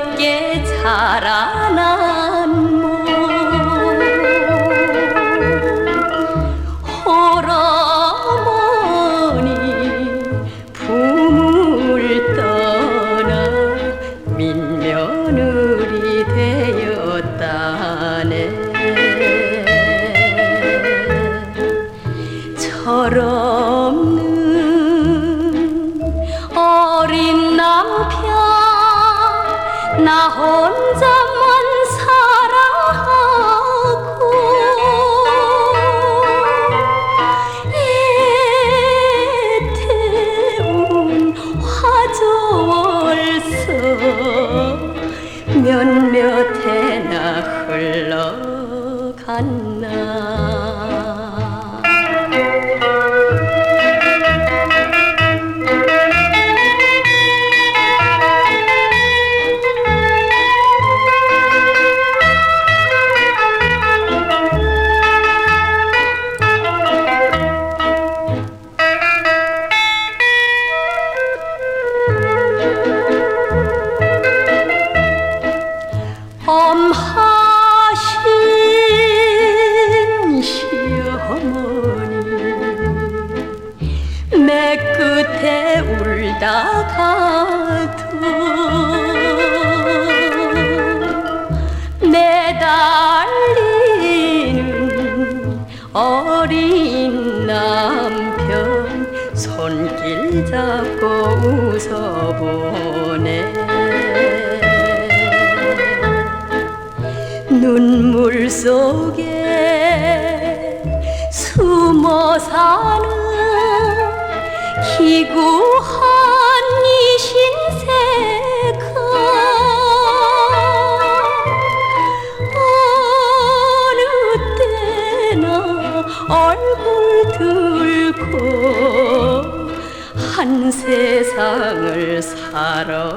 귀엽게 자라난 몸? 홀어머니 품을 떠나 민며느리 되었다네 나 혼자만 사랑하고 애태운 화조월서 몇몇 해나 흘러갔나 울다가도 내달리는 어린 남편 손길 잡고 웃어보네. 눈물 속에 숨어 사는 기구한 얼굴 들고 한 세상을 살아보리